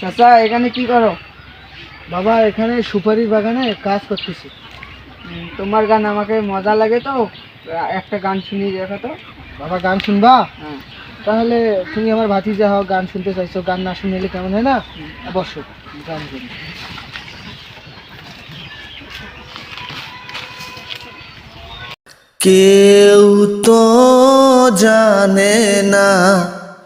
চাচা এখানে কি করো? বাবা এখানে সুপারির বাগানে কাজ করতেছি। তোমার গান আমাকে মজা লাগে তো? একটা গান শুনিয়ে দেখো তো। বাবা গান শুনবা? হ্যাঁ। তাহলে তুমি আমার ভাতিজা হও গান শুনতে চাইছো গান না শুনলে কেমন হয় না? অবশ্যই গান শুনি। কেউ তো জানে না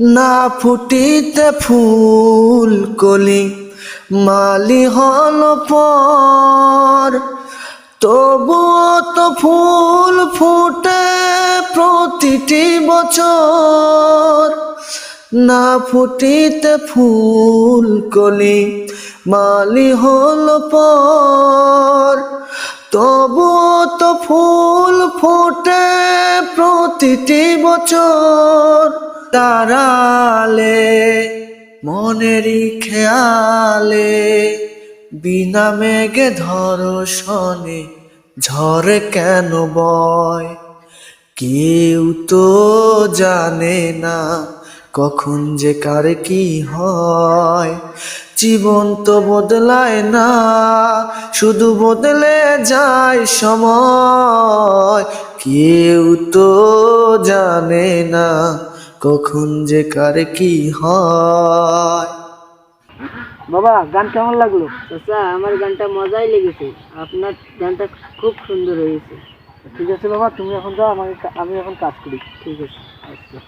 না ফুটিতে ফুল কলি মালি হল পর। তবুও তো ফুল ফুটে প্রতিটি বছর। না ফুটিতে ফুল কলি মালি হল পর। তবুও তো ফুল ফুটে প্রতিটি বছর। তারালে, মনেরই খেয়ালে, বিনা মেঘে ধরশনে ঝড়ে কেন বয়? কেউ তো জানে না কখন যে কার কি হয়। জীবন তো বদলায় না, শুধু বদলে যায় সময়। কেউ তো জানে না কখন যে কার কি হয়। বাবা গান কেমন লাগল? চাচা আমার গানটা মজাই লেগেছে। আপনার গানটা খুব সুন্দর হয়েছে। ঠিক আছে বাবা তুমি এখন যাও আমাকে আমি এখন কাজ করি। ঠিক আছে আচ্ছা